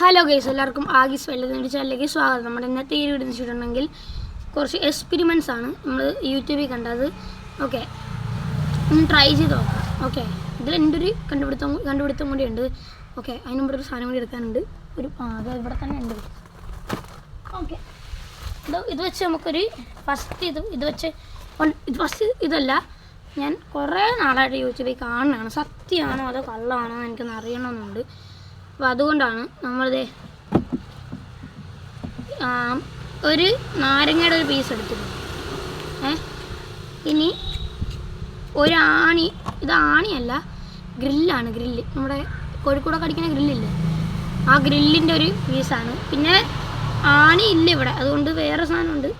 Hello guys എല്ലാവർക്കും ആഗീസ് വെള്ളത്തിന്റെ ചാനലിലേക്ക് സ്വാഗതം. നമ്മുടെ ഇന്നത്തെ ഈ വീഡിയോ വെച്ചിട്ടുണ്ടെങ്കിൽ കുറച്ച് എക്സ്പെരിമെന്റ്സ് ആണ്. നമ്മൾ യൂട്യൂബിൽ കണ്ടത്. ഓക്കെ ഒന്ന് ട്രൈ ചെയ്ത് നോക്കാം. ഓക്കെ ഇതിൽ എന്റെ ഒരു കണ്ടുപിടുത്തം കണ്ടുപിടുത്തം കൂടി ഉണ്ട് ഓക്കെ അതിന് മുമ്പ് ഒരു സാധനം കൂടി എടുക്കാനുണ്ട്. ഒരു അത് ഇവിടെ തന്നെ ഉണ്ട്. ഓക്കെ ഇത് ഇത് വെച്ച് നമുക്കൊരു ഫസ്റ്റ് ഇത് ഇത് വെച്ച് ഇത് ഫസ്റ്റ് ഇതല്ല. ഞാൻ കുറേ നാളായിട്ട് യൂട്യൂബിൽ കാണുന്നതാണ്. സത്യമാണോ അതോ കള്ളമാണോ എനിക്കൊന്ന് അറിയണമെന്നുണ്ട്. അപ്പോൾ അതുകൊണ്ടാണ് നമ്മളിത് ഒരു നാരങ്ങയുടെ ഒരു പീസ് എടുത്തിട്ടുണ്ട് ഏ ഇനി ഒരു ആണി ഇത് ആണിയല്ല ഗ്രില്ലാണ് ഗ്രില്ല്. നമ്മുടെ കോഴിക്കോടൊക്കെ അടിക്കുന്ന ഗ്രില്ലില്ലേ? ആ ഗ്രില്ലിന്റെ ഒരു പീസാണ് പിന്നെ ആണി ഇല്ല ഇവിടെ. അതുകൊണ്ട് വേറെ സാധനമുണ്ട്.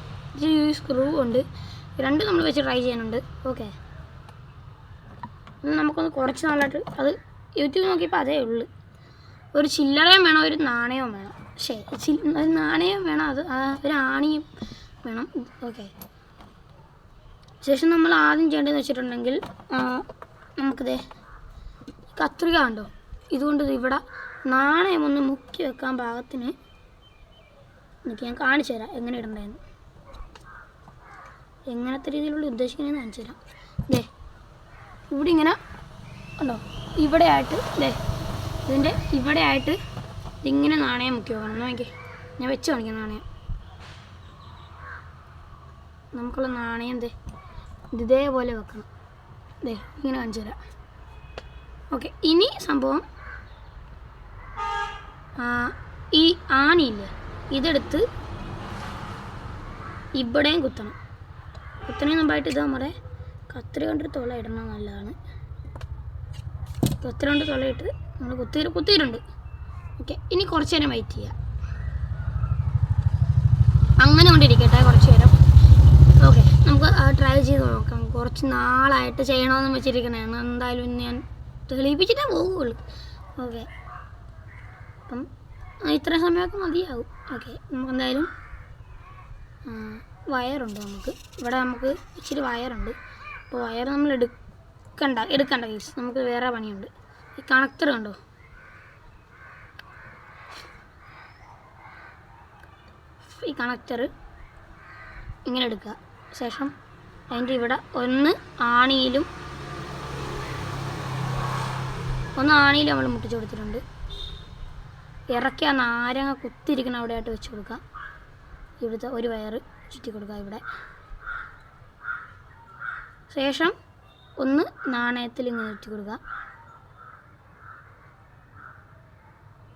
സ്ക്രൂ ഉണ്ട്. രണ്ട് നമ്മൾ വെച്ച് ട്രൈ ചെയ്യാനുണ്ട്. ഓക്കെ നമുക്കൊന്ന് കുറച്ച് നാളായിട്ട് അത് യൂട്യൂബ് നോക്കിയപ്പോൾ അതേ ഉള്ളൂ. ഒരു ചില്ലറയും വേണം ഒരു നാണയവും വേണം. ശരി ഒരു നാണയം വേണം അത് ഒരു ആണിയും വേണം. ഓക്കെ. ശേഷം നമ്മൾ ആദ്യം ചെയ്യേണ്ടതെന്ന് വെച്ചിട്ടുണ്ടെങ്കിൽ നമുക്കിത് കത്രിക ഉണ്ടോ ഇതുകൊണ്ട് ഇത് ഇവിടെ നാണയം ഒന്ന് മുക്കി വെക്കാൻ പാകത്തിന് എനിക്ക് ഞാൻ കാണിച്ചു തരാം എങ്ങനെ ഇടണ്ടേന്ന്. എങ്ങനത്തെ രീതിയിലുള്ള ഉദ്ദേശിക്കുന്നതെന്ന് കാണിച്ചു തരാം. ദേ ഇവിടെ ഇങ്ങനെ ഉണ്ടോ ഇവിടെ ആയിട്ട് ദേ ഇതിന്റെ ഇവിടെ ആയിട്ട് ഇതിങ്ങനെ നാണയം മുക്കി വെക്കണം. നോക്കി ഞാൻ വെച്ച് കാണിക്കാം നാണയം. നമുക്കുള്ള നാണയം ദേ ഇത് ഇതേപോലെ വെക്കണം. ദേ ഇങ്ങനെ കാണിച്ചു തരാം. ഓക്കെ ഇനി സംഭവം ഈ ആണിയില്ലേ ഇതെടുത്ത് ഇവിടെയും കുത്തണം. കുത്തണേന് മുമ്പായിട്ട് ഇത് നമ്മുടെ കത്രി കൊണ്ട് തുള ഇടണം നല്ലതാണ്. കത്രി കൊണ്ട് തുളയിട്ട് നമ്മൾ കുത്തി കുത്തിയിട്ടുണ്ട്. ഓക്കെ ഇനി കുറച്ച് നേരം വെയിറ്റ് ചെയ്യാം. അങ്ങനെ കൊണ്ടിരിക്കട്ടെ കുറച്ച് നേരം. ഓക്കെ നമുക്ക് ട്രൈ ചെയ്ത് നോക്കാം. കുറച്ച് നാളായിട്ട് ചെയ്യണമെന്ന് വെച്ചിരിക്കണേ. എന്തായാലും ഞാൻ തെളിയിപ്പിച്ചിട്ടേ പോകുള്ളൂ ഓക്കെ അപ്പം ഇത്ര സമയമൊക്കെ മതിയാവും. ഓക്കെ നമുക്ക് എന്തായാലും ആ, വയറുണ്ട് നമുക്ക്. ഇവിടെ നമുക്ക് ഇച്ചിരി വയറുണ്ട്. അപ്പോൾ വയർ നമ്മൾ എടുക്കണ്ട എടുക്കണ്ട കേസ് നമുക്ക് വേറെ പണിയുണ്ട്. ഈ കണക്ടർ കണ്ടോ? ഈ കണക്ടർ ഇങ്ങനെ എടുക്കുക. ശേഷം അതിന്റെ ഇവിടെ ഒന്ന് ആണിയിലും ഒന്ന് ആണിയിലും നമ്മൾ മുട്ടിച്ച് കൊടുത്തിട്ടുണ്ട്. ഇറക്കി ആ നാരങ്ങ അവിടെ അവിടെയായിട്ട് വെച്ച് കൊടുക്കുക. ഇവിടുത്തെ ഒരു വയറ് ചുറ്റി കൊടുക്കുക ഇവിടെ. ശേഷം ഒന്ന് നാണയത്തിൽ ഇങ്ങനെ ചുറ്റി കൊടുക്കുക.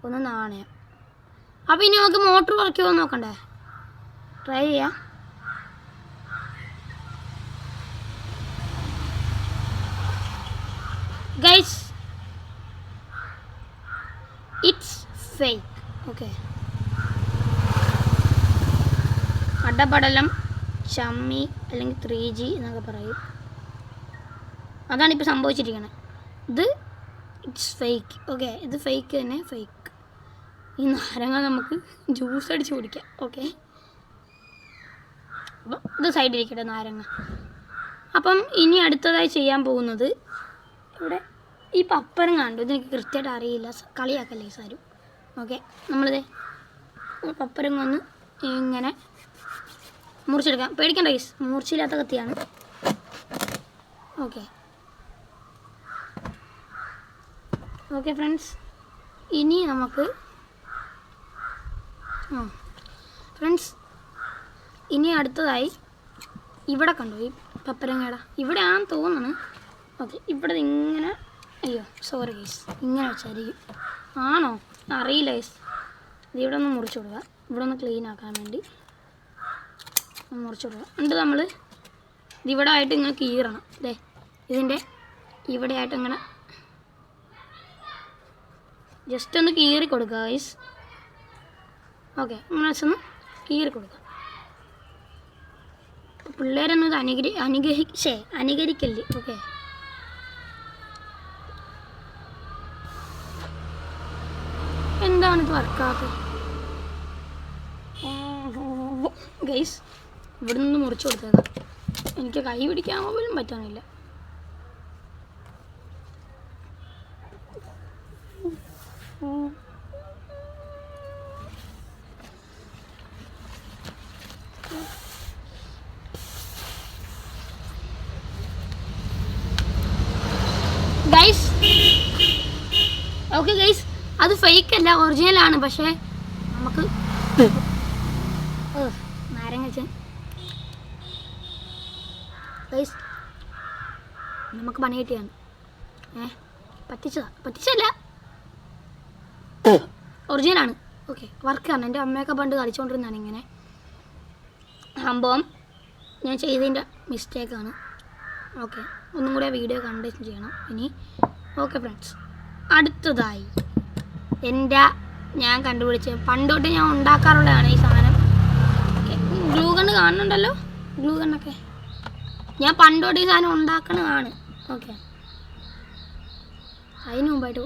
ഒന്ന് നാണയം. അപ്പോൾ ഇനി നമുക്ക് മോട്ടർ വർക്കുമോ നോക്കണ്ടേ? ട്രൈ ചെയ്യാം. ഗൈസ് ഇറ്റ്സ് ഫേക്ക് ഓക്കെ അടപടലം ചമ്മി അല്ലെങ്കിൽ ത്രീ ജി എന്നൊക്കെ പറയും. അതാണ് ഇപ്പോൾ സംഭവിച്ചിരിക്കുന്നത് ഇത് ഇറ്റ്സ് ഫേക്ക് ഓക്കെ ഇത് ഫേക്ക് തന്നെ ഫേക്ക് ഈ നാരങ്ങ നമുക്ക് ജ്യൂസ് അടിച്ച് കുടിക്കാം ഓക്കെ അപ്പം ഇത് സൈഡിലിരിക്കട്ടെ നാരങ്ങ. അപ്പം ഇനി അടുത്തതായി ചെയ്യാൻ പോകുന്നത് ഇവിടെ ഈ പപ്പരം കണ്ടു? ഇതെനിക്ക് കൃത്യമായിട്ട് അറിയില്ല. കളിയാക്കല്ലേ സാരും? ഓക്കെ നമ്മളിത് പപ്പരം ഒന്ന് ഇങ്ങനെ മുറിച്ചെടുക്കാം. പേടിക്കണ്ട ഗൈസ് മൂർച്ചയില്ലാത്ത കത്തിയാണ്. ഓക്കെ ഓക്കെ ഫ്രണ്ട്സ് ഇനി നമുക്ക് ഫ്രണ്ട്സ് ഇനി അടുത്തതായി ഇവിടെ കണ്ടു? ഈ പപ്പരങ്ങയുടെ ഇവിടെ ആണെന്ന് തോന്നുന്നു. ഓക്കെ ഇവിടെ ഇങ്ങനെ അയ്യോ സോറി ഗൈസ് ഇങ്ങനെ വെച്ചായിരിക്കും. ആണോ? അറിയില്ല ഗൈസ് ഇതിവിടെ ഒന്ന് മുറിച്ചു കൊടുക്കുക ഇവിടെ ഒന്ന് ക്ലീൻ ആക്കാൻ വേണ്ടി. മുറിച്ച് കൊടുക്കുക എന്നിട്ട് നമ്മൾ ഇതിവിടെ ആയിട്ട് ഇങ്ങനെ കീറണം. അല്ലേ ഇതിന്റെ ഇവിടെ ആയിട്ട് ഇങ്ങനെ ജസ്റ്റ് ഒന്ന് കീറി കൊടുക്കുക ഗൈസ് ഓക്കെ അങ്ങനെ വെച്ചൊന്ന് കീറി അപ്പോൾ പിള്ളേരൊന്നും ഇത് അനുകരി അനുഗ്രഹിച്ചേ അനുകരിക്കല്ലേ? ഓക്കെ. എന്താണ് ഇത് വർക്കാത്തത് ഗൈസ് ഇവിടെ നിന്ന് മുറിച്ച് കൊടുത്തേക്കാം എനിക്ക് കൈ പിടിക്കാൻ പോലും പറ്റാനില്ല ഓക്കെ ഗൈസ് അത് ഫേക്ക് അല്ല ഒറിജിനൽ ആണ്. പക്ഷേ നമുക്ക് നാരങ്ങ ഗൈസ് നമുക്ക് പണി കിട്ടിയാണ് ഏ പറ്റിച്ചതാ. പറ്റിച്ചല്ല ഒറിജിനലാണ് ഓക്കെ വർക്കാണ് എന്റെ അമ്മയൊക്കെ പണ്ട് കളിച്ചുകൊണ്ടിരുന്നതാണ് ഇങ്ങനെ. സംഭവം ഞാൻ ചെയ്തതിന്റെ മിസ്റ്റേക്കാണ് ഓക്കെ ഒന്നും കൂടെ വീഡിയോ കണ്ട് ചെയ്യണം. ഇനി ഓക്കെ ഫ്രണ്ട്സ് അടുത്തതായി. എന്റെ ഞാൻ കണ്ടുപിടിച്ച പണ്ടോട്ട് ഞാൻ ഉണ്ടാക്കാറുള്ളതാണ് ഈ സാധനം. ഗ്ലൂ കണ്ണ് കാണുന്നുണ്ടല്ലോ? ഗ്ലൂ കണ്ണൊക്കെ ഞാൻ പണ്ടോട്ട് ഈ സാധനം ഉണ്ടാക്കണതാണ്. ഓക്കെ അതിന് മുമ്പായിട്ട്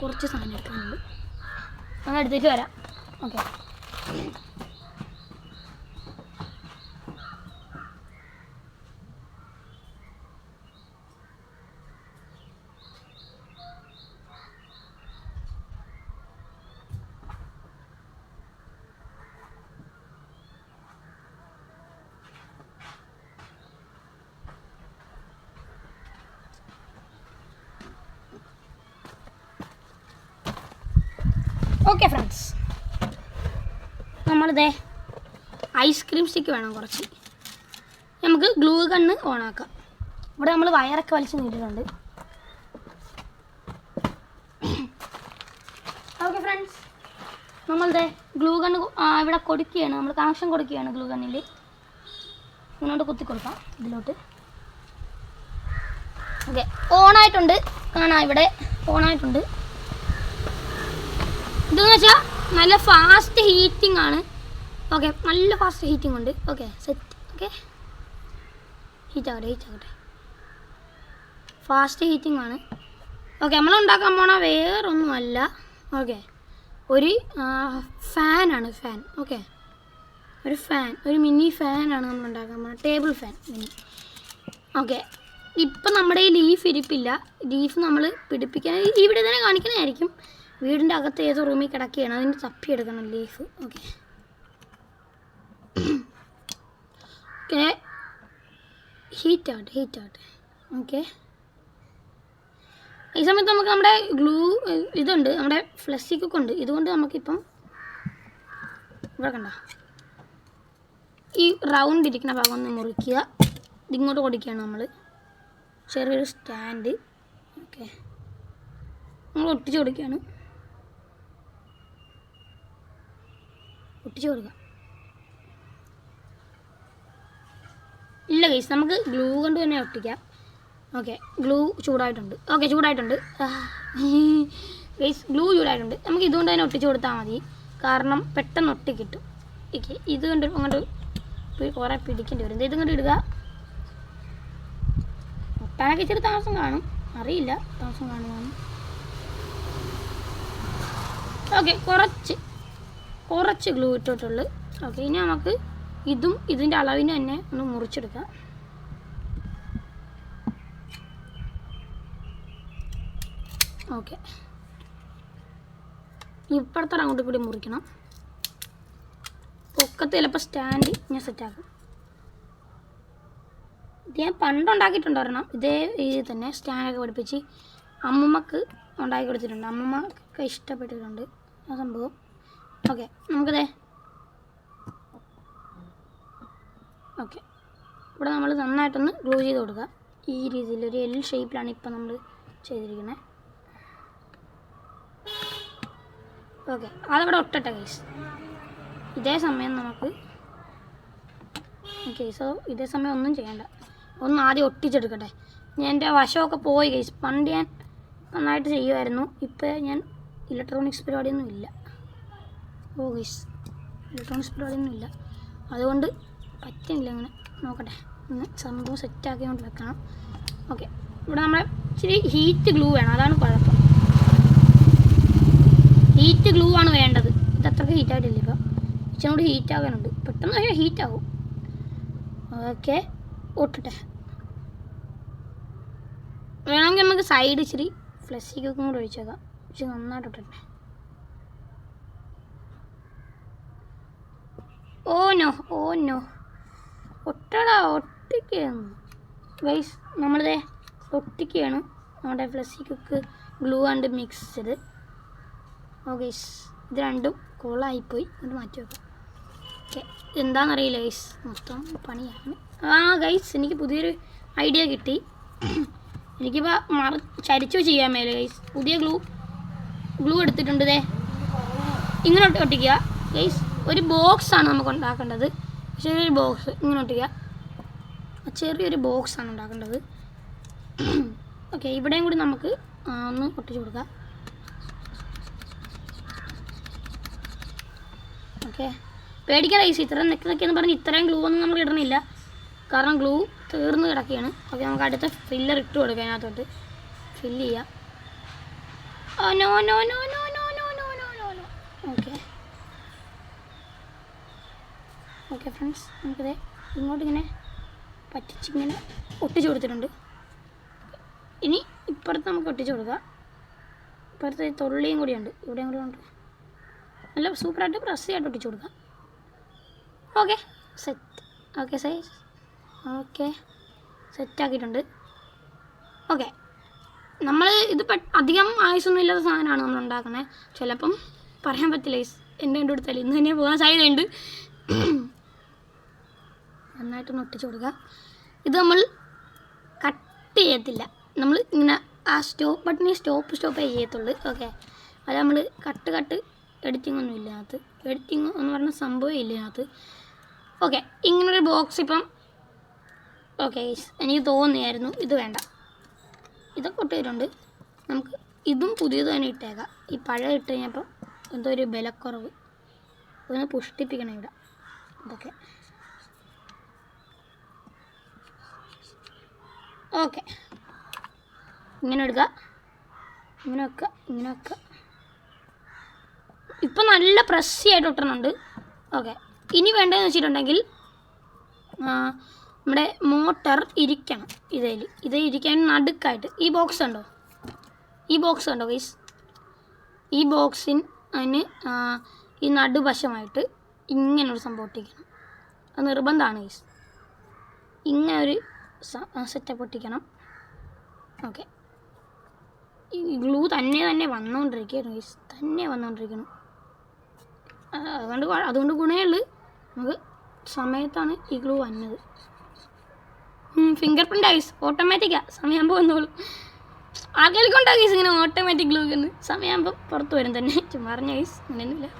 കുറച്ച് സാധനം എടുക്കുന്നുണ്ട് അങ്ങനെ എടുത്തിട്ട് വരാം. ഓക്കെ ഓക്കെ ഫ്രണ്ട്സ് നമ്മളിതേ ഐസ്ക്രീം സ്റ്റിക്ക് വേണം കുറച്ച്. നമുക്ക് ഗ്ലൂ കണ്ണ് ഓണാക്കാം. ഇവിടെ നമ്മൾ വയറൊക്കെ വലിച്ച് നീട്ടിട്ടുണ്ട് ഓക്കെ ഫ്രണ്ട്സ് നമ്മളുടെ ഗ്ലൂ കണ്ണ് ഇവിടെ കൊടുക്കുകയാണ്. നമ്മൾ കണക്ഷൻ കൊടുക്കുകയാണ് ഗ്ലൂ കണ്ണിൽ ഇങ്ങോട്ട് കുത്തി കൊടുക്കാം ഇതിലോട്ട്. ഓക്കെ ഓണായിട്ടുണ്ട്. കാണാം ഇവിടെ. ഓണായിട്ടുണ്ട്. ഇതെന്ന് വെച്ചാൽ നല്ല ഫാസ്റ്റ് ഹീറ്റിംഗ് ആണ്. ഓക്കെ നല്ല ഫാസ്റ്റ് ഹീറ്റിംഗ് ഉണ്ട്. ഓക്കെ സെറ്റ് ഓക്കെ ഹീറ്റ് ആകട്ടെ ഹീറ്റ് ആകട്ടെ ഫാസ്റ്റ് ഹീറ്റിംഗ് ആണ്. ഓക്കെ നമ്മൾ ഉണ്ടാക്കാൻ പോണ വേറൊന്നുമല്ല ഓക്കെ ഒരു ഫാനാണ് ഫാൻ ഓക്കെ ഒരു ഫാൻ ഒരു മിനി ഫാനാണ് നമ്മൾ ഉണ്ടാക്കാൻ പോകുന്നത് ടേബിൾ ഫാൻ മിനി ഓക്കെ ഇപ്പം നമ്മുടെ ഈ ലീഫ് ഇരിപ്പില്ല. ലീഫ് നമ്മൾ പിടിപ്പിക്കാൻ ഇവിടെ തന്നെ കാണിക്കുന്നതായിരിക്കും. വീടിന്റെ അകത്ത് ഏതോ റൂമിൽ കിടക്കുകയാണ്. അതിന് തപ്പിയെടുക്കണം ലീഫ്. ഓക്കെ. ഓക്കെ. ഹീറ്റ് ആവട്ടെ ഹീറ്റ് ആവട്ടെ ഓക്കെ. ഈ സമയത്ത് നമുക്ക് നമ്മുടെ ഗ്ലൂ ഇതുണ്ട്. നമ്മുടെ ഫ്ലസ്സി കുക്ക് ഉണ്ട്. ഇതുകൊണ്ട് നമുക്കിപ്പം ഇവിടെ കണ്ട? ഈ റൗണ്ട് ഇരിക്കുന്ന ഭാഗം ഒന്ന് മുറിക്കുക. ഇതിങ്ങോട്ട് കൊടുക്കുകയാണ് നമ്മൾ ചെറിയൊരു സ്റ്റാൻഡ് ഓക്കെ. നമ്മൾ ഒട്ടിച്ച് കൊടുക്കുകയാണ്. ഒട്ടിച്ച് കൊടുക്കാം. ഇല്ല ഗൈസ് നമുക്ക് ഗ്ലൂ കൊണ്ട് തന്നെ ഒട്ടിക്കാം. ഓക്കെ ഗ്ലൂ ചൂടായിട്ടുണ്ട്. ഓക്കെ ചൂടായിട്ടുണ്ട്. ഗൈസ് ഗ്ലൂ ചൂടായിട്ടുണ്ട്. നമുക്ക് ഇതുകൊണ്ട് തന്നെ ഒട്ടിച്ചു കൊടുത്താൽ മതി. കാരണം പെട്ടെന്ന് ഒട്ടി കിട്ടും. ഓക്കെ ഇത് കൊണ്ട് അങ്ങോട്ട് കുറേ പിടിക്കേണ്ടി വരും. ഇത് കൊണ്ട് ഇടുക. ഒട്ടാനൊക്കെ ഇച്ചിരി താമസം കാണും. അറിയില്ല താമസം കാണുമെന്ന് ഓക്കെ കുറച്ച്. കുറച്ച് ഗ്ലൂ ഇട്ടിട്ടുള്ളൂ. ഓക്കെ ഇനി നമുക്ക് ഇതും ഇതിന്റെ അളവിന് തന്നെ ഒന്ന് മുറിച്ചെടുക്കാം. ഓക്കെ. ഇപ്പുറത്തെ അങ്ങോട്ട് കൂടി മുറിക്കണം. പൊക്കത്ത് ചിലപ്പോൾ സ്റ്റാൻഡ് ഞാൻ സെറ്റാക്കും ഇത് ഞാൻ പണ്ട് ഉണ്ടാക്കിയിട്ടുണ്ട് ഒരെണ്ണം ഇതേ രീതിയിൽ തന്നെ സ്റ്റാൻഡൊക്കെ പഠിപ്പിച്ച് അമ്മമ്മക്ക് ഉണ്ടാക്കി കൊടുത്തിട്ടുണ്ട്. അമ്മമ്മക്ക് ഇഷ്ടപ്പെട്ടിട്ടുണ്ട് ആ സംഭവം. ഓക്കെ നമുക്കതേ. ഓക്കെ. ഇവിടെ നമ്മൾ നന്നായിട്ടൊന്ന് ഗ്ലൂ ചെയ്ത് കൊടുക്കുക. ഈ രീതിയിൽ ഒരു എൽ ഷേപ്പിലാണ് ഇപ്പം നമ്മൾ ചെയ്തിരിക്കുന്നത് ഓക്കെ അതവിടെ ഒട്ടട്ടെ കേസ് ഇതേ സമയം നമുക്ക് ഓക്കെ സോ ഇതേ സമയം ഒന്നും ചെയ്യണ്ട. ഒന്ന് ആദ്യം ഒട്ടിച്ചെടുക്കട്ടെ. ഞാൻ എന്റെ വശമൊക്കെ പോയി കേസ് പണ്ട് ഞാൻ നന്നായിട്ട് ചെയ്യുമായിരുന്നു. ഇപ്പോൾ ഞാൻ ഇലക്ട്രോണിക്സ് പരിപാടിയൊന്നും ഇല്ല. ഓ ഇലക്ട്രോണിക്സ് പരിപാടിയൊന്നും ഇല്ല അതുകൊണ്ട് പറ്റുന്നില്ല അങ്ങനെ. നോക്കട്ടെ. ഒന്ന് സംഭവം സെറ്റാക്കി കൊണ്ട് വെക്കണം. ഓക്കെ ഇവിടെ നമ്മൾ ഇച്ചിരി ഹീറ്റ് ഗ്ലൂ വേണം. അതാണ് കുഴപ്പം. ഹീറ്റ് ഗ്ലൂ ആണ് വേണ്ടത്. ഇത് അത്രയ്ക്ക് ഹീറ്റ് ആയിട്ടില്ല ഇപ്പം. ഇച്ചിരി കൂടി ഹീറ്റ് ആകാനുണ്ട്. പെട്ടെന്ന് പക്ഷേ ആകും ഓക്കെ ഒട്ടിട്ടെ. വേണമെങ്കിൽ നമുക്ക് സൈഡ് ഇച്ചിരി ഫ്ലസ്സിക്കൊക്കെ കൂടെ ഒഴിച്ചേക്കാം. ഇച്ചിരി നന്നായിട്ട് ഒട്ടിട്ടെ. ഓ നോ ഓ നോ ഒട്ടടാ ഒട്ടിക്കുകയാണ്. വൈസ് നമ്മളിതേ ഒട്ടിക്കുകയാണ്. നമ്മുടെ ഫ്ലസ്സി കുക്ക് ഗ്ലൂ ആൻഡ് മിക്സ്ഡ് ഓക്കെ ഇത് രണ്ടും കോളായിപ്പോയി ഇത് മാറ്റി വെക്കാം. ഓക്കെ എന്താണെന്നറിയില്ല ഗൈസ് മൊത്തം പണിയാണ്. ആ ഗൈസ് എനിക്ക് പുതിയൊരു ഐഡിയ കിട്ടി. എനിക്കിപ്പോൾ മറ ചരിച്ചു ചെയ്യാൻ മേലെ ഗൈസ് പുതിയ ഗ്ലൂ ഗ്ലൂ എടുത്തിട്ടുണ്ട് ഇതേ ഇങ്ങനെ ഒട്ടി ഒട്ടിക്കുക. ഗൈസ് ഒരു ബോക്സ് ആണ് നമുക്ക് ഉണ്ടാക്കേണ്ടത്. ചെറിയൊരു ബോക്സ് ഇങ്ങനെ ഒട്ടിക്കുക ചെറിയൊരു ബോക്സ് ആണ് ഉണ്ടാക്കേണ്ടത്. ഓക്കെ ഇവിടെയും കൂടി നമുക്ക് ഒന്ന് ഒട്ടിച്ചു കൊടുക്കാം. ഓക്കെ പേടിക്കാൻ ഈസി ഇത്ര നിൽക്കി നിൽക്കിയെന്ന് പറഞ്ഞ് ഇത്രയും ഗ്ലൂ ഒന്നും നമ്മൾ ഇടണില്ല കാരണം ഗ്ലൂ തീർന്ന് കിടക്കുകയാണ് ഓക്കെ നമുക്ക് അടുത്ത ഫില്ലർ ഇട്ട് കൊടുക്കാം അതിനകത്തോട്ട്. ഫില്ല് ചെയ്യാം. No no no no no no no okay okay friends നമുക്കിത് ഇങ്ങോട്ട് ഇങ്ങനെ പറ്റിച്ചിങ്ങനെ ഒട്ടിച്ചു കൊടുത്തിട്ടുണ്ട്. ഇനി ഇപ്പുറത്ത് നമുക്ക് ഒട്ടിച്ചു കൊടുക്കാം. ഇപ്പുറത്ത് തൊള്ളിയും കൂടിയുണ്ട് ഇവിടെയും കൂടി ഉണ്ട്. നല്ല സൂപ്പറായിട്ട് പ്രസ് ചെയ്യാൻ ഒട്ടിച്ചു കൊടുക്കാം. Okay set okay size okay സെറ്റാക്കിയിട്ടുണ്ട് okay നമ്മൾ ഇത് അധികം ആയുസൊന്നും ഇല്ലാത്ത സാധനമാണ് നമ്മൾ ഉണ്ടാക്കുന്നത്. ചിലപ്പം പറയാൻ പറ്റില്ല എന്റെ കണ്ടുപിടുത്തല്ലേ ഇന്ന് തന്നെ പോകാൻ സാധ്യതയുണ്ട്. നന്നായിട്ടൊന്ന് ഒട്ടിച്ച് കൊടുക്കുക. ഇത് നമ്മൾ കട്ട് ചെയ്യത്തില്ല. നമ്മൾ ഇങ്ങനെ ആ സ്റ്റോപ്പ് ബട്ടണിൽ സ്റ്റോപ്പ് സ്റ്റോപ്പേ ചെയ്യത്തുള്ളൂ. ഓക്കെ അത് നമ്മൾ കട്ട് കട്ട് എഡിറ്റിംഗ് ഒന്നും ഇല്ല അതിനകത്ത്. എഡിറ്റിംഗ് എന്ന് പറഞ്ഞ സംഭവം ഇല്ല ഇതിനകത്ത് ഓക്കെ ഇങ്ങനൊരു ബോക്സ് ഇപ്പം ഓക്കെ എനിക്ക് തോന്നിയായിരുന്നു ഇത് വേണ്ട. ഇതൊക്കെ ഒട്ടിയിട്ടുണ്ട് നമുക്ക് ഇതും പുതിയത് തന്നെ ഇട്ടേക്കാം. ഈ പഴയ ഇട്ട് കഴിഞ്ഞപ്പം എന്തോ ഒരു ബലക്കുറവ്. ഒന്ന് പുഷ്ടിപ്പിക്കണം ഇവിടെ. ഇതൊക്കെ ഓക്കെ. ഇങ്ങനെ എടുക്കുക ഇങ്ങനെ വെക്കുക ഇങ്ങനെ വെക്കുക ഇപ്പം നല്ല പ്രസ്സിയായിട്ട് ഒട്ടണുണ്ട്. ഓക്കെ. ഇനി വേണ്ടതെന്ന് വെച്ചിട്ടുണ്ടെങ്കിൽ നമ്മുടെ മോട്ടർ ഇരിക്കണം. ഇതേ ഇത് ഇരിക്കാൻ നടുക്കായിട്ട്. ഈ ബോക്സ് ഉണ്ടോ ഈ ബോക്സ് ഉണ്ടോ ഗൈസ് ഈ ബോക്സിൻ അതിന് ഈ നടുവശമായിട്ട് ഇങ്ങനൊരു സംഭവം ഒട്ടിക്കണം. അത് നിർബന്ധമാണ് ഗൈസ് ഇങ്ങനൊരു സെറ്റപ്പ് ഒട്ടിക്കണം. ഓക്കെ ഈ ഗ്ലൂ തന്നെ തന്നെ വന്നുകൊണ്ടിരിക്കുകയായിരുന്നു ഗൈസ് തന്നെ വന്നുകൊണ്ടിരിക്കണം അതുകൊണ്ട് അതുകൊണ്ട് ഗുണമുള്ളു നമുക്ക് സമയത്താണ് ഈ ഗ്ലൂ വന്നത്. ഫിംഗർ പ്രിന്റ് ഐസ് ഓട്ടോമാറ്റിക്കാണ് സമയമാകുമ്പോൾ വന്നോളൂ. ആൾക്കാർക്ക് ഗൈസ് ഇങ്ങനെ ഓട്ടോമാറ്റിക് ഗ്ലൂ എന്ന് സമയമാകുമ്പോൾ പുറത്ത് വരും തന്നെ. ചുമറിഞ്ഞ ഐസ് അങ്ങനെയൊന്നുമില്ല.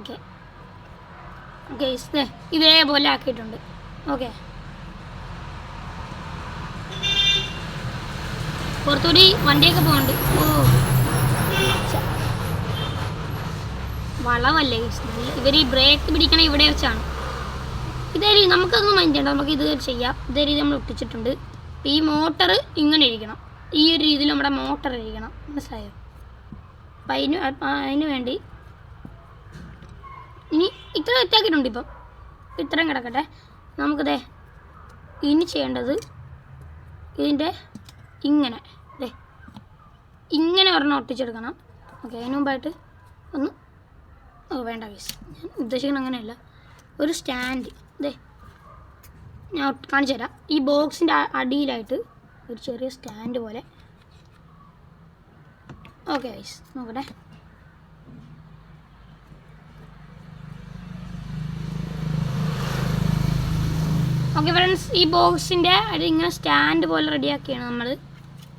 ഓക്കെ ഗൈസ് ഇതേപോലെ ആക്കിയിട്ടുണ്ട്. ഓക്കെ പുറത്തുകൂടി വണ്ടിയൊക്കെ പോകുന്നുണ്ട് ഓ. വളവല്ലേ. ഇവർ ഈ ബ്രേക്ക് പിടിക്കണ ഇവിടെ വെച്ചാണ്. ഇതേ നമുക്കൊന്നും മൈൻഡ് ചെയ്യണ്ട. നമുക്ക് ഇത് ചെയ്യാം. ഇതേ രീതി നമ്മൾ ഒട്ടിച്ചിട്ടുണ്ട്. ഈ മോട്ടർ ഇങ്ങനെ ഇരിക്കണം. ഈ ഒരു രീതിയിൽ നമ്മുടെ മോട്ടർ ഇരിക്കണം. മനസ്സിലായോ? അപ്പം അതിന് അതിന് വേണ്ടി. ഇനി ഇത്ര സെറ്റാക്കിയിട്ടുണ്ട് ഇപ്പം ഇത്രയും കിടക്കട്ടെ. നമുക്കിതേ ഇനി ചെയ്യേണ്ടത് ഇതിന്റെ ഇങ്ങനെ. അല്ലേ ഇങ്ങനെ ഒരെണ്ണം ഒട്ടിച്ചെടുക്കണം. ഓക്കെ അതിന് മുമ്പായിട്ട് ഒന്ന് വേണ്ട കേസ് ഞാൻ ഉദ്ദേശിക്കുന്നത് അങ്ങനെയല്ല. ഒരു സ്റ്റാൻഡ്. ദേ. ഞാൻ കാണിച്ചു തരാം. ഈ ബോക്സിന്റെ അടിയിലായിട്ട് ഒരു ചെറിയ സ്റ്റാൻഡ് പോലെ. ഓക്കെ വൈസ് നോക്കട്ടെ. ഓക്കെ ഫ്രണ്ട്സ് ഈ ബോക്സിന്റെ അടി ഇങ്ങനെ സ്റ്റാൻഡ് പോലെ റെഡിയാക്കിയാണ് നമ്മൾ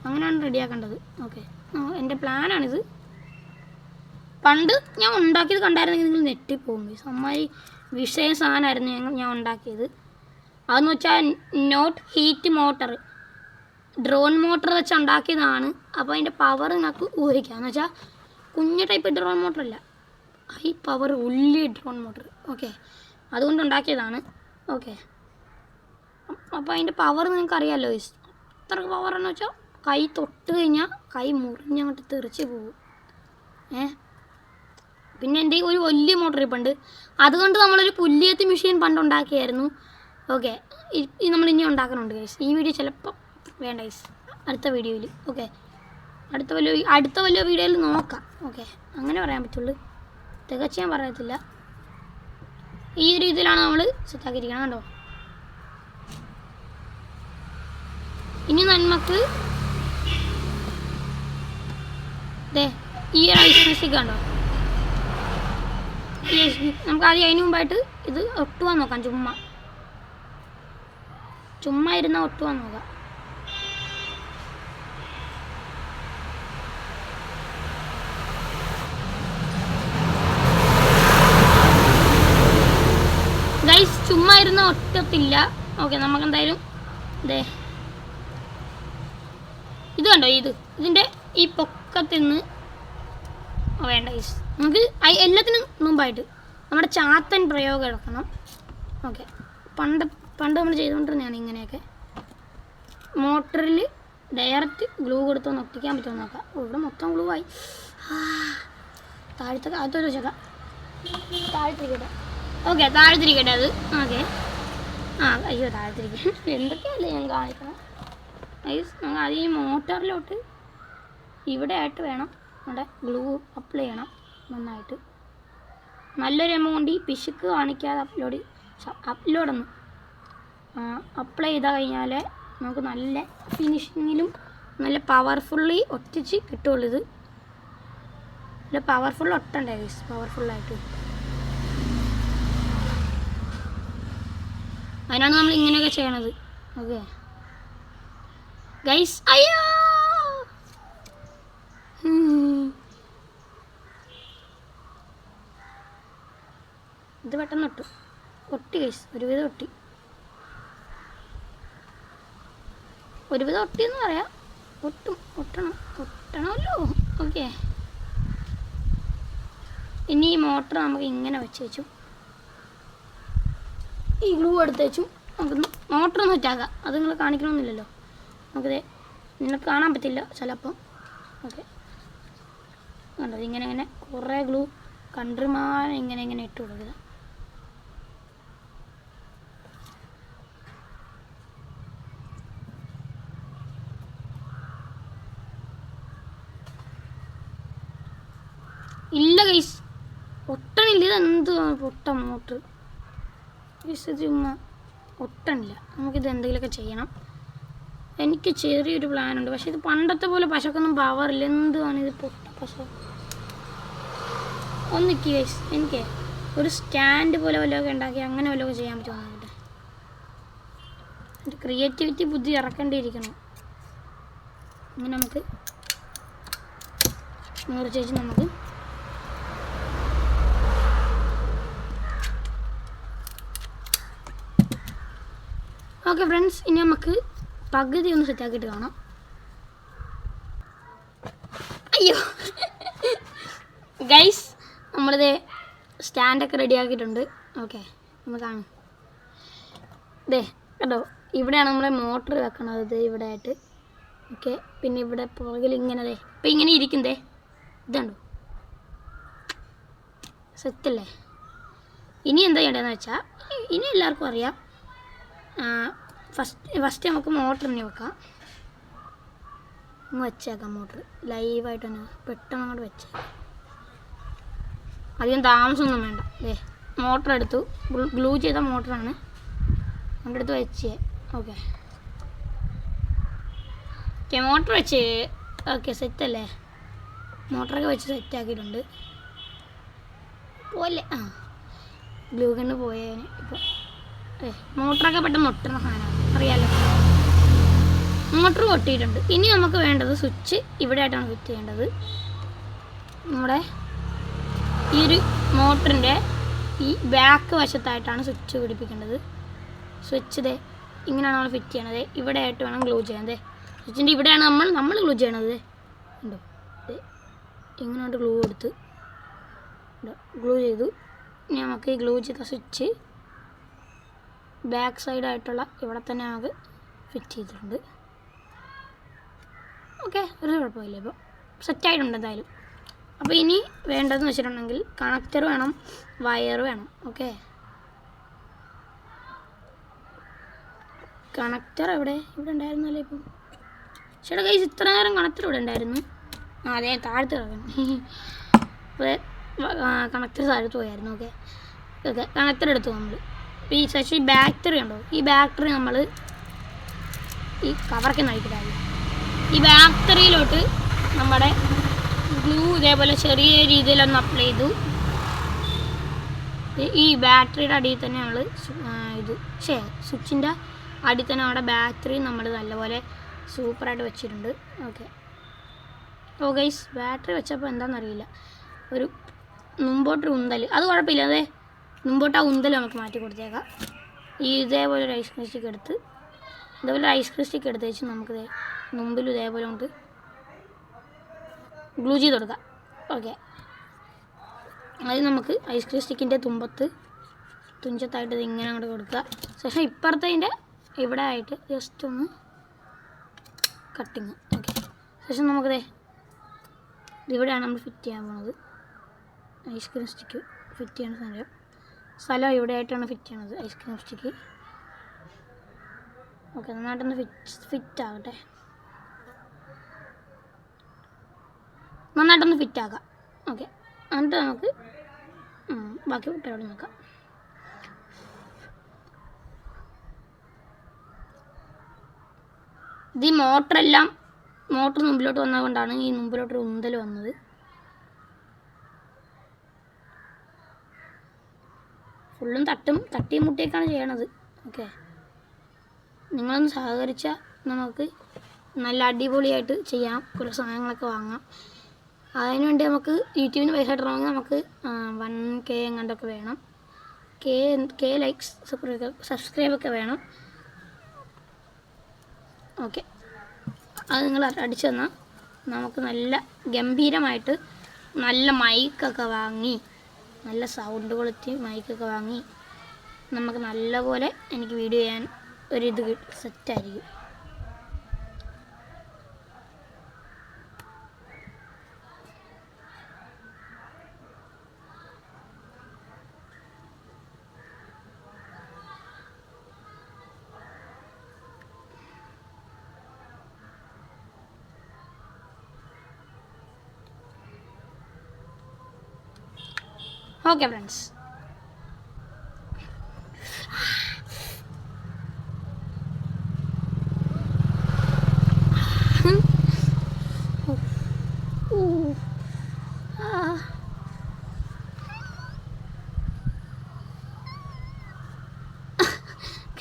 അങ്ങനെയാണ് റെഡിയാക്കേണ്ടത്. ഓക്കെ. എന്റെ പ്ലാനാണിത്. പണ്ട് ഞാൻ ഉണ്ടാക്കിയത് കണ്ടായിരുന്നെങ്കിൽ നിങ്ങൾ ഞെട്ടിപ്പോകും പോകും അമ്മായി വിഷയ സാധനമായിരുന്നു ഞങ്ങൾ ഞാൻ ഉണ്ടാക്കിയത്. അതെന്ന് വെച്ചാൽ not heat motor. Drone motor വെച്ച് ഉണ്ടാക്കിയതാണ്. അപ്പോൾ അതിന്റെ പവർ നിങ്ങൾക്ക് ഊഹിക്കാം. എന്ന് വെച്ചാൽ കുഞ്ഞു ടൈപ്പ് ഡ്രോൺ മോട്ടർ അല്ല. ഹൈ പവർ ഉള്ളി ഡ്രോൺ മോട്ടർ. ഓക്കെ. അതുകൊണ്ട് ഉണ്ടാക്കിയതാണ്. ഓക്കെ. അപ്പോൾ അതിന്റെ പവർ നിങ്ങൾക്ക് അറിയാമല്ലോ. അത്ര പവർ എന്ന് വെച്ചാൽ കൈ തൊട്ട് കഴിഞ്ഞാൽ കൈ മുറിഞ്ഞങ്ങോട്ട് തെറിച്ച് പോകും ഏ? പിന്നെ എന്റെ ഒരു വലിയ മോട്ടർ ഇപ്പുണ്ട് അതുകൊണ്ട് നമ്മളൊരു പുല്ലിയത്ത് മെഷീൻ പണ്ട് ഉണ്ടാക്കിയായിരുന്നു. ഓക്കെ നമ്മൾ ഇനി ഉണ്ടാക്കുന്നുണ്ട് ഗൈസ് ഈ വീഡിയോ ചിലപ്പം വേണ്ട ഗൈസ് അടുത്ത വീഡിയോയിൽ ഓക്കെ അടുത്ത വലിയ അടുത്ത വലിയ വീഡിയോയിൽ നോക്കാം. ഓക്കെ അങ്ങനെ പറയാൻ പറ്റുള്ളൂ. തികച്ച് ഞാൻ പറയത്തില്ല. ഈ രീതിയിലാണ് നമ്മൾ സെറ്റാക്കിയിരിക്കണം കണ്ടോ? ഇനി നമുക്ക് ദേ ഈ ഒരു ഐസ് മിസ്റ്റേക്ക് കണ്ടോ? ഈ നമുക്ക് ആദ്യം അതിന് മുമ്പായിട്ട് ഇത് ഒട്ടുവാൻ നോക്കാം ചുമ്മാ. ചുമ്മാ ഇരുന്ന ഒട്ടുവാൻ നോക്കാം. ഗൈസ് ചുമ്മാ ഇരുന്ന ഒറ്റത്തില്ല. ഓക്കെ നമുക്ക് എന്തായാലും ഇത് കണ്ടോ ഇത്? ഇതിന്റെ ഈ പൊക്കത്തിൽ നിന്ന് ഓ, വേണ്ട ഈസ് നമുക്ക് എല്ലാത്തിനും മുമ്പായിട്ട് നമ്മുടെ ചാത്തൻ പ്രയോഗം എടുക്കണം. ഓക്കെ. പണ്ട് പണ്ട് നമ്മൾ ചെയ്തുകൊണ്ടിരുന്നതാണ് ഇങ്ങനെയൊക്കെ. മോട്ടറിൽ ഡയറക്റ്റ് ഗ്ലൂ കൊടുത്തൊന്ന് ഒട്ടിക്കാൻ പറ്റുമോ നോക്കാം. ഇവിടെ മൊത്തം ഗ്ലൂ ആയി. താഴത്തെ അകത്തോട്ട് താഴ്ത്തിരിക്കട്ടെ താഴത്തിരിക്കട്ടെ. ഓക്കെ താഴ്ത്തിരിക്കട്ടെ അത്. ഓക്കെ. ആ അയ്യോ താഴ്ത്തിരിക്കട്ടെ എന്തൊക്കെയല്ലേ ഞാൻ കാണിക്കണം? ഗൈസ് നമുക്ക് ആദ്യം ഈ മോട്ടറിലോട്ട് ഇവിടെ ആയിട്ട് വേണം നമ്മുടെ ഗ്ലൂ അപ്ലൈ ചെയ്യണം നന്നായിട്ട്. നല്ലൊരു എമൗണ്ട് ഈ പിശുക്ക് കാണിക്കാതെ അപ്ലോഡ് അപ്ലോഡൊന്ന് അപ്ലൈ ചെയ്താൽ കഴിഞ്ഞാൽ നമുക്ക് നല്ല ഫിനിഷിങ്ങിലും നല്ല പവർഫുള്ളി ഒറ്റിച്ച് കിട്ടുള്ളൂ ഇത്. നല്ല പവർഫുൾ ഒട്ടണ്ടേ ഗൈസ് പവർഫുള്ളായിട്ട് അതിനാണ് നമ്മൾ ഇങ്ങനെയൊക്കെ ചെയ്യണത്. ഓക്കെ ഗൈസ് അയ്യോ! ഇത് പെട്ടെന്ന് ഒട്ടു. ഒട്ടി കേസ് ഒരുവിധം ഒട്ടി. ഒരുവിധം ഒട്ടിയെന്ന് പറയാം. ഒട്ടും. ഒട്ടണം. ഒട്ടണമല്ലോ. ഓക്കെ. ഇനി ഈ മോട്ടർ നമുക്ക് ഇങ്ങനെ വെച്ച് വെച്ചു. ഈ ഗ്ലൂ എടുത്ത് വെച്ചു. നമുക്ക് മോട്ടർ ഒന്ന് വെച്ചാക്കാം അത് നിങ്ങൾ കാണിക്കണമെന്നില്ലല്ലോ. നമുക്കിത് നിങ്ങൾക്ക് കാണാൻ പറ്റില്ല ചിലപ്പം ഓക്കെ. കണ്ടോ? ഇങ്ങനെ ഇങ്ങനെ കുറേ ഗ്ലൂ കണ്ടറിമാൻ ഇങ്ങനെ ഇങ്ങനെ ഇട്ട് കൊടുക്കുക ഇല്ല ഗൈസ് ഒട്ടണില്ല ഇത് എന്ത് പൊട്ട മോട്ടർ ചുമ്മാ ഒട്ടണില്ല. നമുക്കിത് എന്തെങ്കിലുമൊക്കെ ചെയ്യണം. എനിക്ക് ചെറിയൊരു പ്ലാനുണ്ട്. പക്ഷെ ഇത് പണ്ടത്തെ പോലെ പശക്കൊന്നും പവറില്ല. എന്തുവാണ് ഇത് പൊട്ട പശ? ഒന്നിക്ക് കേസ് എനിക്ക് ഒരു സ്റ്റാൻഡ് പോലെ വല്ലതൊക്കെ ഉണ്ടാക്കി അങ്ങനെ വല്ലതൊക്കെ ചെയ്യാൻ പറ്റുമോ ഒരു ക്രിയേറ്റിവിറ്റി ബുദ്ധി ഇറക്കേണ്ടിയിരിക്കണം ഇങ്ങനെ നമുക്ക് നൂറ് ചേച്ചി നമുക്ക് ഓക്കെ ഫ്രണ്ട്സ് ഇനി നമുക്ക് പകുതി ഒന്ന് സെറ്റാക്കിയിട്ട് കാണാം. അയ്യോ. ഗൈസ് നമ്മളിത് സ്റ്റാൻഡൊക്കെ റെഡി ആക്കിയിട്ടുണ്ട്. ഓക്കെ നമ്മൾ കാണും. ദേ കേട്ടോ ഇവിടെയാണ് നമ്മളെ മോട്ടർ വെക്കണത് ഇവിടെ ആയിട്ട്. ഓക്കെ പിന്നെ ഇവിടെ പുറകിൽ ഇങ്ങനെ ദേ ഇപ്പം ഇങ്ങനെ ഇരിക്കുന്നതേ ഇതുണ്ടോ? സെറ്റല്ലേ ഇനി എന്താ ചെയ്യേണ്ടതെന്ന് വെച്ചാൽ ഇനി എല്ലാവർക്കും അറിയാം. ഫസ്റ്റ് ഫസ്റ്റ് നമുക്ക് മോട്ടർ തന്നെ വെക്കാം. ഒന്ന് വെച്ചേക്കാം മോട്ടർ. ലൈവായിട്ട് തന്നെ പെട്ടെന്ന് അങ്ങോട്ട് വെച്ചേക്കാം. അധികം താമസമൊന്നും വേണ്ട. അല്ലേ മോട്ടർ എടുത്തു. ഗ്ലൂ ചെയ്ത മോട്ടറാണ്. നമ്മുടെ അടുത്ത് വെച്ച്. ഓക്കെ. ഓക്കെ മോട്ടർ വെച്ച്. ഓക്കെ സെറ്റല്ലേ മോട്ടറൊക്കെ വെച്ച് സെറ്റാക്കിയിട്ടുണ്ട് പോലെ ആ. ഗ്ലൂ കണ്ട് പോയേ ഇപ്പോൾ മോട്ടറൊക്കെ പെട്ടെന്ന് ഒട്ടുന്ന സാധനമാണ്. അറിയാലോ. മോട്ടർ പൊട്ടിയിട്ടുണ്ട്. ഇനി നമുക്ക് വേണ്ടത് സ്വിച്ച് ഇവിടെ ആയിട്ടാണ് ഫിറ്റ് ചെയ്യേണ്ടത്. നമ്മുടെ ഈ ഒരു മോട്ടറിന്റെ ഈ ബാക്ക് വശത്തായിട്ടാണ് സ്വിച്ച് പിടിപ്പിക്കേണ്ടത്. സ്വിച്ച് ദേ ഇങ്ങനെയാണ് നമ്മൾ ഫിറ്റ് ചെയ്യണത്. ഇവിടെ ആയിട്ട് വേണം ഗ്ലൂ ചെയ്യണം ദേ. സ്വിച്ചിന്റെ ഇവിടെയാണ് നമ്മൾ നമ്മൾ ഗ്ലൂ ചെയ്യണത് ഉണ്ടോ ദേ ഇങ്ങനെയായിട്ട് ഗ്ലൂ കൊടുത്ത് ഗ്ലൂ ചെയ്തു. ഇനി നമുക്ക് ഈ ഗ്ലൂ ചെയ്ത സ്വിച്ച് ബാക്ക് സൈഡായിട്ടുള്ള ഇവിടെ തന്നെ നമുക്ക് ഫിറ്റ് ചെയ്തിട്ടുണ്ട്. ഓക്കെ ഒരു കുഴപ്പമില്ല ഇപ്പോൾ സെറ്റായിട്ടുണ്ട് എന്തായാലും. അപ്പോൾ ഇനി വേണ്ടതെന്ന് വെച്ചിട്ടുണ്ടെങ്കിൽ കണക്ടർ വേണം വയർ വേണം. ഓക്കെ. കണക്ടർ എവിടെ? ഇവിടെ ഉണ്ടായിരുന്നല്ലേ ഇപ്പം? ചേട്ടാ കൈസ് ഇത്ര നേരം കണക്ടർ ഇവിടെ ഉണ്ടായിരുന്നു. അതെ താഴത്ത് കിടക്കണം അപ്പോൾ കണക്ടർ താഴത്ത് പോയായിരുന്നു. ഓക്കെ. ഓക്കെ കണക്ടർ എടുത്തു നമ്മൾ അപ്പോൾ ഈ ശശി ബാറ്ററി ഉണ്ടോ? ഈ ബാറ്ററി നമ്മൾ ഈ കവറൊക്കെ നയിക്കിട്ടായി ഈ ബാറ്ററിയിലോട്ട് നമ്മുടെ ഗ്ലൂ ഇതേപോലെ ചെറിയ രീതിയിലൊന്ന് അപ്ലൈ ചെയ്തു. ഈ ബാറ്ററിയുടെ അടിയിൽ തന്നെ നമ്മൾ ഇത് ഷേ സ്വിച്ചിന്റെ അടി തന്നെ നമ്മുടെ ബാറ്ററി നമ്മൾ നല്ലപോലെ സൂപ്പറായിട്ട് വെച്ചിട്ടുണ്ട്. ഓക്കെ. ഓ ഗൈസ് ബാറ്ററി വെച്ചപ്പോൾ എന്താണെന്നറിയില്ല ഒരു മുമ്പോട്ടൊരു ഉന്തൽ അത് കുഴപ്പമില്ല അതെ? മുമ്പോട്ട് ആ ഉന്തൽ നമുക്ക് മാറ്റി കൊടുത്തേക്കാം. ഈ ഇതേപോലെ ഒരു ഐസ് ക്രീം സ്റ്റിക്ക് എടുത്ത് ഇതേപോലെ ഒരു ഐസ് ക്രീം സ്റ്റിക്ക് എടുത്ത് വെച്ച് നമുക്ക് മുമ്പിൽ ഇതേപോലെ കൊണ്ട് ഗ്ലൂ ചെയ്ത് കൊടുക്കാം. ഓക്കെ അത് നമുക്ക് ഐസ് ക്രീം സ്റ്റിക്കിന്റെ തുമ്പത്ത് തുഞ്ചത്തായിട്ട് ഇത് ഇങ്ങനെ അങ്ങോട്ട് കൊടുക്കുക. ശേഷം ഇപ്പുറത്തതിന്റെ ഇവിടെ ആയിട്ട് ജസ്റ്റ് ഒന്ന് കട്ടിങ് ഓക്കെ ശേഷം നമുക്കതേ ഇവിടെയാണ് നമ്മൾ ഫിറ്റ് ചെയ്യാൻ പോണത്. ഐസ്ക്രീം സ്റ്റിക്ക് ഫിറ്റ് ചെയ്യണ സ്ഥലം സ്ഥലം ഇവിടെ ആയിട്ടാണ് ഫിറ്റ് ചെയ്യണത് ഐസ്ക്രീം സ്റ്റിക്ക് ഓക്കെ നന്നായിട്ടൊന്ന് ഫിറ്റ് ഫിറ്റ് ആകട്ടെ. നന്നായിട്ടൊന്ന് ഫിറ്റ് ആക്കാം. ഓക്കെ എന്നിട്ട് നമുക്ക് ബാക്കി പരിപാടി നോക്കാം. ഇത് ഈ മോട്ടറെല്ലാം മോട്ടർ മുമ്പിലോട്ട് വന്നതുകൊണ്ടാണ് ഈ മുമ്പിലോട്ടൊരു ഉന്തൽ വന്നത്. ഫുള്ളും തട്ടും തട്ടിയും മുട്ടിയൊക്കെയാണ് ചെയ്യണത്. ഓക്കെ. നിങ്ങളൊന്ന് സഹകരിച്ചാൽ നമുക്ക് നല്ല അടിപൊളിയായിട്ട് ചെയ്യാം. കുറേ സാധനങ്ങളൊക്കെ വാങ്ങാം. അതിനുവേണ്ടി നമുക്ക് യൂട്യൂബിന് പൈസ ഇടണമെങ്കിൽ നമുക്ക് വൺ കെ എങ്ങാണ്ടൊക്കെ വേണം. കെ കെ ലൈക്സ് സബ്സ്ക്രൈബൊക്കെ വേണം. ഓക്കെ. അത് നിങ്ങൾ അടിച്ചു തന്നാൽ നമുക്ക് നല്ല ഗംഭീരമായിട്ട് നല്ല മൈക്കൊക്കെ വാങ്ങി നല്ല സൗണ്ട് ക്വാളിറ്റി മൈക്കൊക്കെ വാങ്ങി നമുക്ക് നല്ലപോലെ എനിക്ക് വീഡിയോ ചെയ്യാൻ ഒരിത് സെറ്റായിരിക്കും ഓക്കെ ഫ്രണ്ട്സ്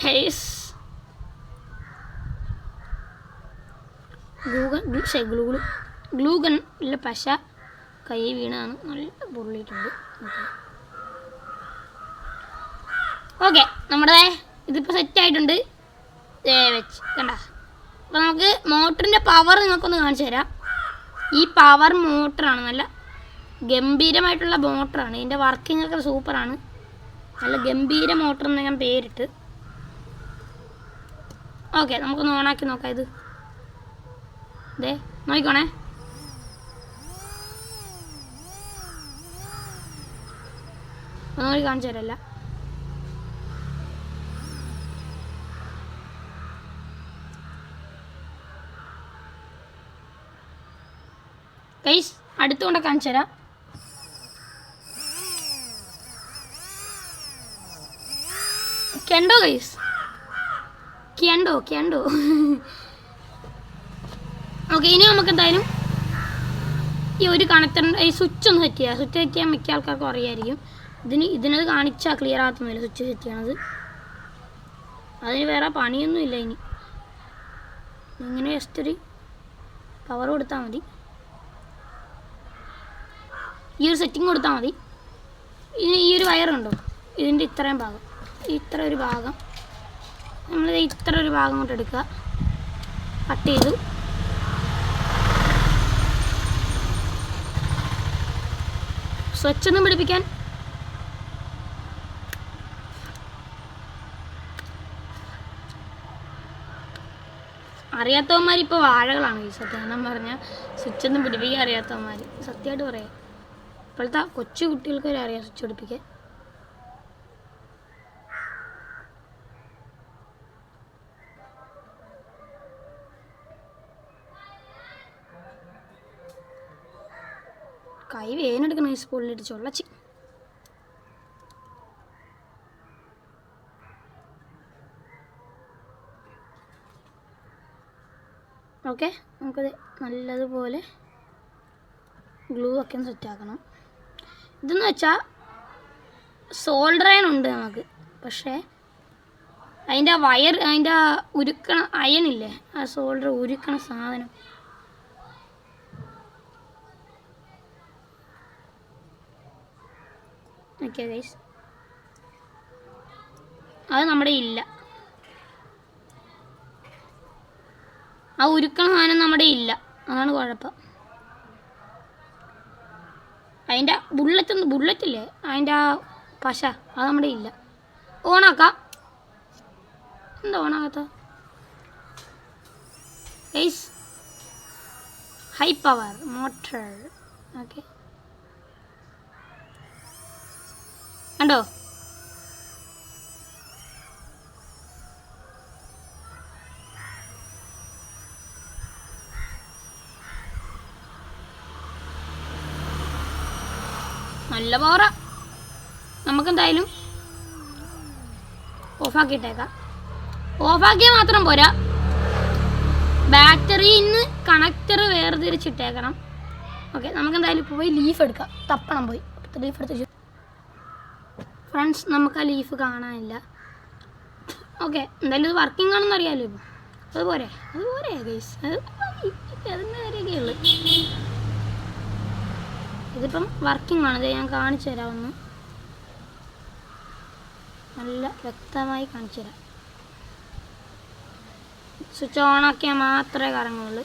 കേസ് ഗ്ലൂഗൺ ഗ്ലൂ ഗ്ലൂ ഗ്ലൂഗണിലെ പശ കൈ വീണാണ് നല്ല പൊള്ളിയിട്ടുണ്ട്. ഓക്കെ നമ്മുടെ ഇതിപ്പോൾ സെറ്റ് ആയിട്ടുണ്ട്. വെച്ച് കണ്ട? അപ്പോൾ നമുക്ക് മോട്ടറിന്റെ പവർ നിങ്ങൾക്കൊന്ന് കാണിച്ചു തരാം. ഈ പവർ മോട്ടറാണ് നല്ല ഗംഭീരമായിട്ടുള്ള മോട്ടറാണ് ഇതിന്റെ വർക്കിംഗ് ഒക്കെ സൂപ്പറാണ് നല്ല ഗംഭീര മോട്ടർ എന്ന് ഞാൻ പേരിട്ട്. ഓക്കെ നമുക്കൊന്ന് ഓണാക്കി നോക്കാം ഇത്. ദേ നോക്കിക്കോണേ. ഒന്നുകൂടി കാണിച്ചു തരല്ല. കൈസ് അടുത്തുകൊണ്ട് കാണിച്ചു തരാം. കണ്ടോ കൈസ് കണ്ടോ കണ്ടോ ഓക്കെ ഇനി നമുക്ക് എന്തായാലും ഈ ഒരു കണക്ടർ ഈ സ്വിച്ച് ഒന്ന് സെറ്റ് സ്വിച്ച് സെറ്റ് ചെയ്യാൻ മിക്ക ആൾക്കാർക്കും അറിയായിരിക്കും. ഇതിന് ഇതിനത് കാണിച്ചാൽ ക്ലിയർ ആകത്തൊന്നുമില്ല സ്വിച്ച് സെറ്റ് ചെയ്യണത് അതിന് വേറെ പണിയൊന്നുമില്ല ഇനി. ഇങ്ങനെ ജസ്റ്റ് ഒരു പവർ കൊടുത്താൽ മതി. ഈ ഒരു സെറ്റിംഗ് കൊടുത്താൽ മതി. ഇനി ഈ ഒരു വയറുണ്ടോ ഇതിന്റെ ഇത്രയും ഭാഗം. ഇത്ര ഒരു ഭാഗം. നമ്മൾ ഇത്ര ഒരു ഭാഗം കൊണ്ട് എടുക്കുക. കട്ട് ചെയ്തു. സ്വച്ഛൊന്നും പിടിപ്പിക്കാൻ അറിയാത്തവന്മാർ ഇപ്പോൾ വാഴകളാണ് ഈ സത്യം പറഞ്ഞാൽ സ്വിച്ചൊന്നും പിടിപ്പിക്കാൻ അറിയാത്തവന്മാർ സത്യമായിട്ട് പറയാം. ഇപ്പോഴത്തെ കൊച്ചു കുട്ടികൾക്ക് വരെ അറിയാം സ്വിച്ച് പിടിപ്പിക്കാൻ. കൈ വേനെടുക്കണം ഈ സ്കൂളിലിട്ട് ചൊള്ളച്ചി ഓക്കെ നമുക്കത് നല്ലതുപോലെ ഗ്ലൂ ഒക്കെ ഒന്ന് സെറ്റ് ആക്കണം. ഇതെന്ന് വെച്ചാൽ സോൾഡർ അയൺ ഉണ്ട് നമുക്ക് പക്ഷേ അതിന്റെ ആ വയർ അതിന്റെ ആ ഉരുക്കണ അയണില്ലേ ആ സോൾഡർ ഉരുക്കണ സാധനം. ഓക്കെ ഗൈസ് അത് നമ്മുടെ ഇല്ല. ആ ഉരുക്കണ സാധനം നമ്മുടെ ഇല്ല. അതാണ് കുഴപ്പം. അതിന്റെ ബുള്ളറ്റ് ബുള്ളറ്റ് ഇല്ലേ? അതിന്റെ ആ പശ അത് നമ്മുടെ ഇല്ല. ഓണാക്കാം. എന്താ ഓണാകാത്ത? ഹൈ പവർ മോട്ടർ ഓക്കെ കണ്ടോ? നല്ല നമുക്ക് നമുക്കെന്തായാലും ഓഫാക്കിയിട്ടേക്കാം. ഓഫാക്കിയാൽ മാത്രം പോരാ. ബാറ്ററിയിൽ നിന്ന് കണക്ടർ വേർതിരിച്ചിട്ടേക്കണം. ഓക്കെ നമുക്ക് എന്തായാലും ഇപ്പോൾ പോയി ലീഫ് എടുക്കാം. തപ്പണം പോയി. ലീഫ് എടുത്ത് ഫ്രണ്ട്സ് നമുക്ക് ആ ലീഫ് കാണാനില്ല. ഓക്കെ എന്തായാലും ഇത് വർക്കിംഗ് ആണെന്ന് അറിയാമല്ലോ ഇപ്പോൾ അതുപോരെ അതുപോരെ ഗൈസ് അത് അതിന്റെ ഉള്ളു. ഇതിപ്പം വർക്കിംഗ് ആണ്. ഞാൻ കാണിച്ചു തരാം ഒന്ന്. നല്ല വ്യക്തമായി കാണിച്ചു തരാം. സ്വിച്ച് ഓൺ ആക്കിയാൽ മാത്രമേ കറങ്ങുള്ളൂ.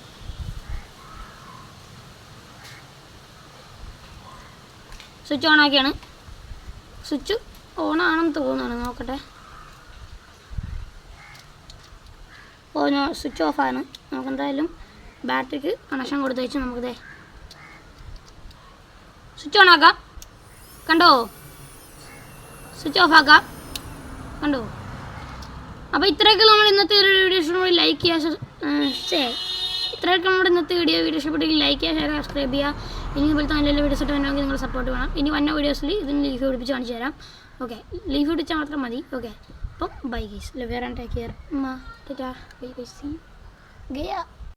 സ്വിച്ച് ഓൺ ആക്കിയാണ്. സ്വിച്ച് ഓൺ ആണെന്ന് തോന്നുന്നു. നോക്കട്ടെ. ഓ സ്വിച്ച് ഓഫാണ് നമുക്ക് എന്തായാലും ബാറ്ററിക്ക് കണക്ഷൻ കൊടുത്ത് വെച്ച് നമുക്കിതേ സ്വിച്ച് ഓൺ ആക്കാം. കണ്ടോ? സ്വിച്ച് ഓഫ് ആക്കാം. കണ്ടോ? അപ്പോൾ ഇത്രയൊക്കെ നമ്മൾ ഇന്നത്തെ ഒരു വീഡിയോ ഇഷ്ടപ്പെടും ലൈക്ക് ചെയ്യുക. ഷെയർ ഇത്രയൊക്കെ നമ്മുടെ ഇന്നത്തെ വീഡിയോ വീഡിയോ ഇഷ്ടപ്പെട്ടെങ്കിൽ ലൈക്ക് ചെയ്യുക ഷെയർ സബ്സ്ക്രൈബ് ചെയ്യുക. ഇനി ഇതുപോലത്തെ നല്ല നല്ല വീഡിയോസ് ഇട്ട് വേണമെങ്കിൽ നിങ്ങൾ സപ്പോർട്ട് വേണം. ഇനി വന്ന വീഡിയോസിൽ ഇതിന് ലീഫ് പിടിപ്പിച്ച് കാണിച്ചു തരാം. ഓക്കെ ലീഫ് പിടിച്ചാൽ മാത്രം മതി. ഓക്കെ അപ്പം bye guys love and take care bye bye see Gaya.